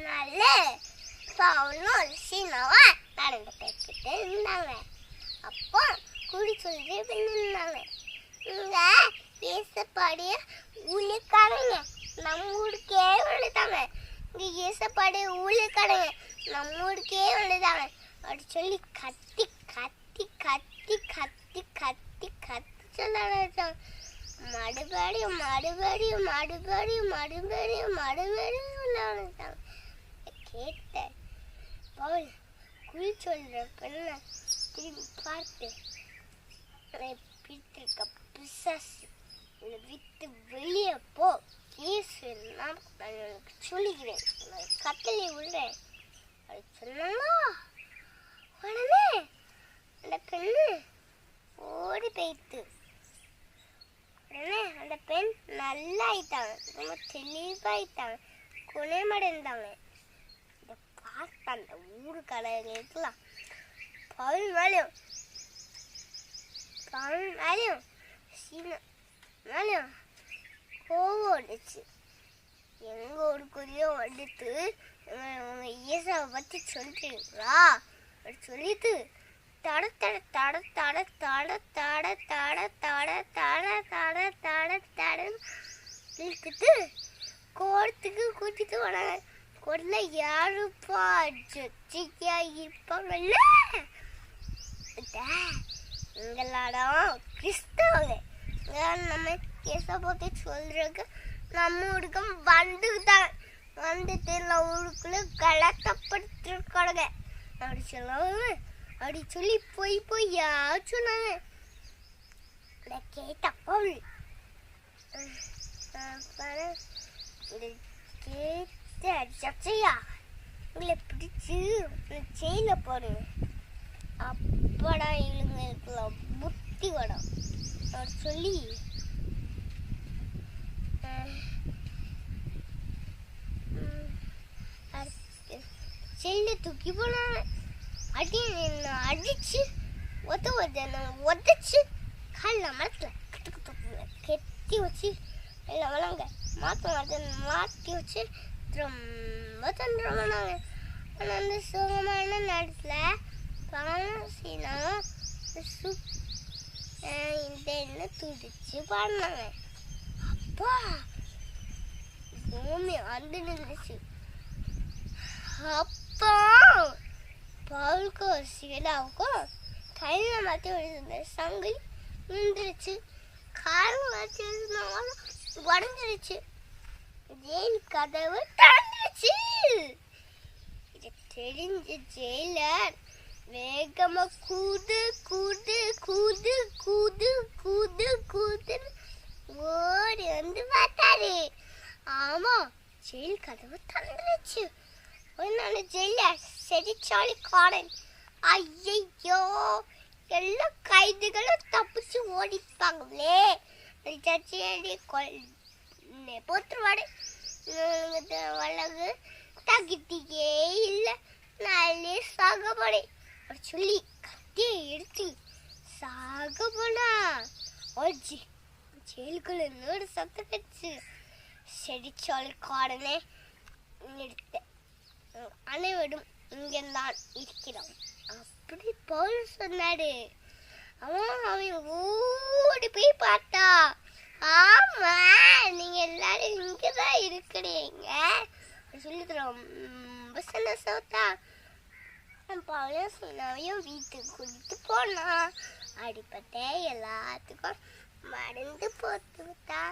அதனால பவுனும் சீனாவா? நடந்து போய்கிட்டு இருந்தாங்க. அப்போ குடி சொல்லி இருந்தாங்க இங்க இயேசப்பாடிய ஊழியக்காரங்க நம்ம ஊருக்கே வந்துட்டாங்க. இங்க இயேசப்பாடிய ஊழியக்காரங்க நம்ம ஊருக்கே வந்துட்டாங்க. அப்படி சொல்லி கத்தி கத்தி கத்தி கத்தி கத்தி கத்தி சொல்ல மறுபடியும் மறுபடியும் மறுபடியும் மறுபடியும் மறுபடியும் சொல்ல ஆரம்பிச்சாங்க. கேட்ட பவுல் குறி சொல்ற பெண்ணை திரும்பி பார்த்து பிடித்திருக்க பிசாசு. உன்னை விட்டு வெளியே போ. இயேசு நான் உனக்கு சொல்லிக்கிறேன் நான் கட்டளை விடுறேன் அது சொன்னா உடனே அந்த பெண்ணு ஓடி போயிட்டு உடனே அந்த பெண் நல்லா ஆயிட்டாங்க ரொம்ப தெளிவாயிட்டாங்க குணமடைந்தாங்க. இதை பார்த்த அந்த ஊருக்காரங்களுக்குலாம் பவுல் மேலேயும் பவுல் மேலேயும் சீன கோவம் வந்துச்சு எங்க ஊருக்குள்ளேயும் வந்துட்டு உங்கள் இயேசாவை பத்தி சொல்லிட்டீங்களா அப்படி சொல்லிட்டு தட தட தட தட தட தட தட தட தட தட தட தட இழுத்துட்டு கோர்ட்டுக்கு கூட்டிட்டு வராங்க கொல்ல யாருப்பா ஜட்ஜிக்கா இருப்பாங்கல்ல எங்களாடம் கிறிஸ்தவங்க. நம்ம கேச போட்டு சொல்றதுக்கு நம்ம ஊருக்கும் வந்துதான் வந்துட்டு எல்லாம் ஊருக்குள்ள கலக்கப்படுத்திருக்காங்க அப்படி சொல்லுவாங்க அப்படி சொல்லி போய் போய் யார் சொன்னாங்க? நான் கேட்டப்போ கேட்ட சச்சையா உங்களை பிடிச்சு செயல போடுங்க அப்படா இவங்களுக்குலாம் புத்தி வடம் அவர் சொல்லி செல்ல தூக்கி போனாங்க அடி என்ன அடிச்சு ஒத்த ஒத்த உதச்சு காலில் மரத்தில் கட்டு கட்டு கெட்டி வச்சு எல்லாம் வளங்க மாற்ற மாற்ற மாற்றி வச்சு ரொம்ப தொந்தரவு பண்ணாங்க ஆனால் அந்த சுகமான நேரத்தில் பானசீனா சுப் இந்த என்ன துடிச்சு பாடினாங்க. அப்பா பூமி வந்து நின்றுச்சு. அப்பா பவுலுக்கும் சீலாவுக்கும் கையில் மாற்றி விழுந்த சங்கி நின்றுச்சு காரம் மாற்றி விழுந்தவங்க உடஞ்சிருச்சு. ஜெயில் கதவு தெரிஞ்ச ஜெயிலர் வேகமா கூது கூது கூது கூது கூது கூது ஓடி வந்து பார்த்தாரு. ஆமா ஜெயில் கதவு திறந்துருச்சு. உன்னால ஜெயில செடிச்சாலி காடன். ஐயையோ எல்லா கைதிகளும் தப்பிச்சு ஓடிப்பாங்களே. சச்சியடி கொல் போத்துருவாடு வழகு தகிட்டியே அப்படி சொல்லி கத்தியை எடுத்து சாக போனா ஓஜி ஜெயிலுக்குள்ள இன்னொரு சத்தம் வச்சு செடிச்சாலி காடனே நிறுத்த அனைவரும் இங்கேதான் இருக்கிறோம் அப்படி போல் சொன்னாரு அவன் அவன் ஓடி போய் பார்த்தா ஆமா நீங்க எல்லாரும் இங்கதான் இருக்கிறீங்க சொல்லிட்டு ரொம்ப சந்தோஷத்தா பவுலையும் சொன்னாவையும் வீட்டுக்கு கூட்டிட்டு போனான் அடிப்பட்ட எல்லாத்துக்கும் மருந்து போட்டு விட்டா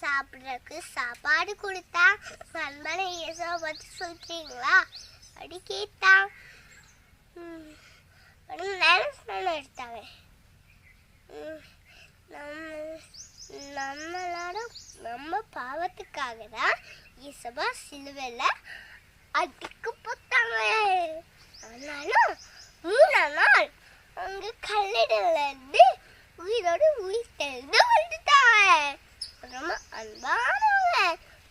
சாப்பிட்றதுக்கு சாப்பாடு கொடுத்தா நண்பனை ஏசோ பற்றி சொல்கிறீங்களா அப்படி கேட்டான். ம், உடனே நேரம் எடுத்தாங்க. ம், நம்ம நம்மளோட நம்ம பாவத்துக்காக தான் இசபா சிலுவையில் அடிக்கு போட்டாங்க. ஆனாலும் மூணாம் நாள் அவங்க கல்லடையில உயிரோடு உயிர் தெரிந்து வந்துட்டாங்க ரொம்ப அன்பானவங்க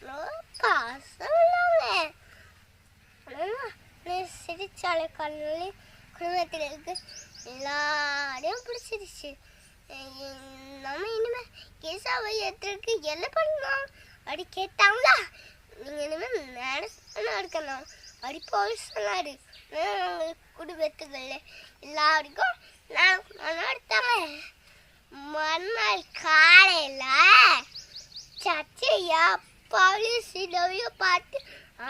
ரொம்ப பாசம் உள்ளவங்க ஆனால் சிரிச்சாலை கல்லூரி குடும்பத்தில் இருக்கு. எல்லாரையும் பிடிச்சிருச்சு. நம்ம இனிமேல் கேசாவை ஏற்றுறதுக்கு என்ன பண்ணலாம் அப்படி கேட்டாங்களா? நீங்கள் இனிமேல் நினைச்சு இருக்கணும். அப்படி போய் சொன்னாரு. உங்கள் எல்லாருக்கும் நான் நடத்தாங்க மறுநாள் காலையில் சச்சையா போலீஸ் இதவையோ பார்த்து ஆ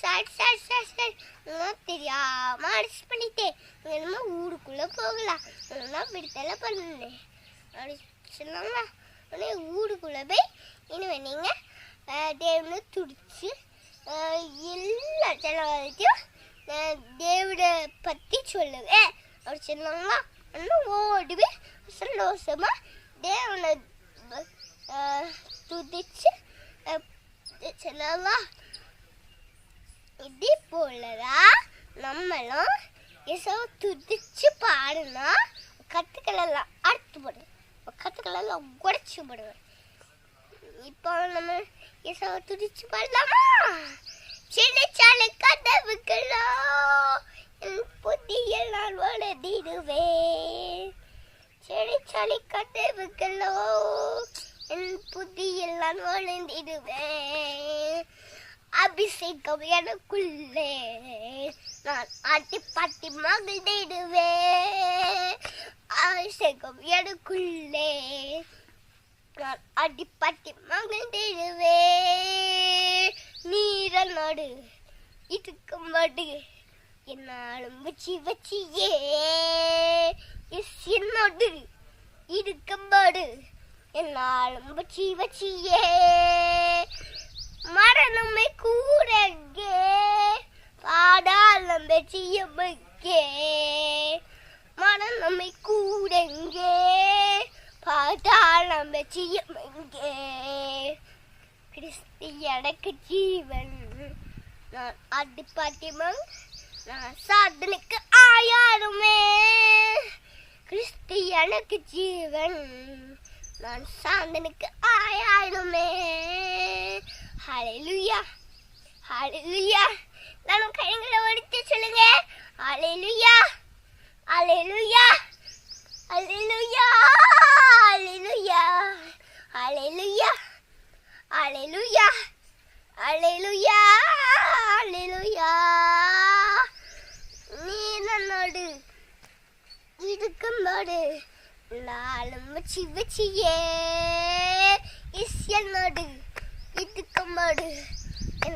சரி சரி சரி சரி நான் தெரியாம அடிச்சு பண்ணிட்டேன். என்னமோ ஊருக்குள்ளே போகலாம். நான் விடுதலை பண்ணேன் அப்படி உடனே ஊருக்குள்ளே போய் இனிமே நீங்கள் தேவனை துடிச்சு எல்லா ஜனங்கள்கிட்டையும் தேவிட தேவனை பற்றி சொல்லுவேன். அப்படி சொன்னாங்க இன்னும் ஓடி போய் தேவனை துதிச்சு சொன்னாங்களா இதே போலதான் நம்மளும் இசவை துதிச்சு பாடுனா கற்றுக்கலாம் அறுத்து போடுவேன். கற்றுக்கலாம் உடச்சி போடுவேன். இப்போ நம்ம இசவை துதிச்சு பாடலாமா? சின்ன சாலை கதவுகளோ என் புதிய அபிஷேகம் எனக்குள்ளே. நான் ஆட்டி பாட்டி மகிழ்ந்திடுவேன் அபிஷேகம் எனக்குள்ளே. நான் ஆட்டி பாட்டி மகிழ்ந்திடுவேன் நாடு இதுக்கும் மாடு என்னாலும் வச்சு வச்சியே எஸ் என்னோடு இருக்கும்போது என்னாலும் வச்சி வச்சியே. மரணமே கூடங்கே பாடாளம் வச்சியமைக்கே மரணமே கூடங்கே பாதாளம் வெற்றியமைக்கே கிறிஸ்து எனக்கு ஜீவன். நான் அது மங் நான் சாதனைக்கு ஆயாருமே கிறிஸ்து எனக்கு ஜீவன். நான் சாந்தனுக்கு ஆயாயிரமே ஹலெலுயா ஹலெலுயா நான் கைகளை ஒடித்து சொல்லுங்க. ஹலெலுயா ஹலெலுயா ஹலெலுயா ஹலெலுயா இருக்கும்போது நாளும் வச்சு வச்சியே. இஸ் என்னோடு இருக்கும்போது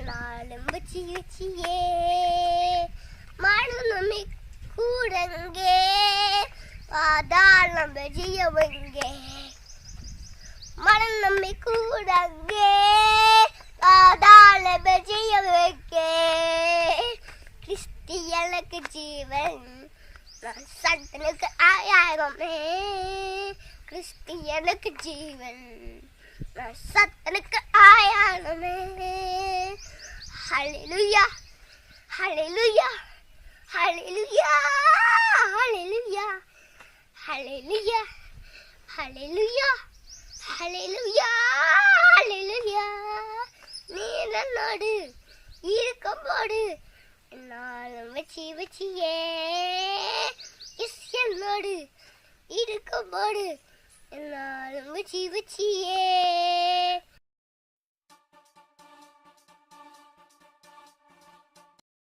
நாளும் வச்சு வச்சியே. மரணமே கூடங்கே. பாதாளம் வெஜியவங்கே மரணமே கூடங்கே. பாதாள வெஜியவங்கே கிறிஸ்தியனுக்கு ஜீவன். நான் சந்தனுக்கு கிறிஸ்துவமே கிறிஸ்தியனுக்கு ஜீவன் சத்தனுக்கு ஆயானமே ஹலிலுயா ஹலிலுயா ஹலிலுயா ஹலிலுயா ஹலிலுயா ஹலிலுயா ஹலிலுயா ஹலிலுயா நீ என்ன நாடு இருக்கும் போடு நாளும் வச்சு வச்சியே இஸ் என்னோடு இருக்கும்போது நாளும் வச்சு வச்சியே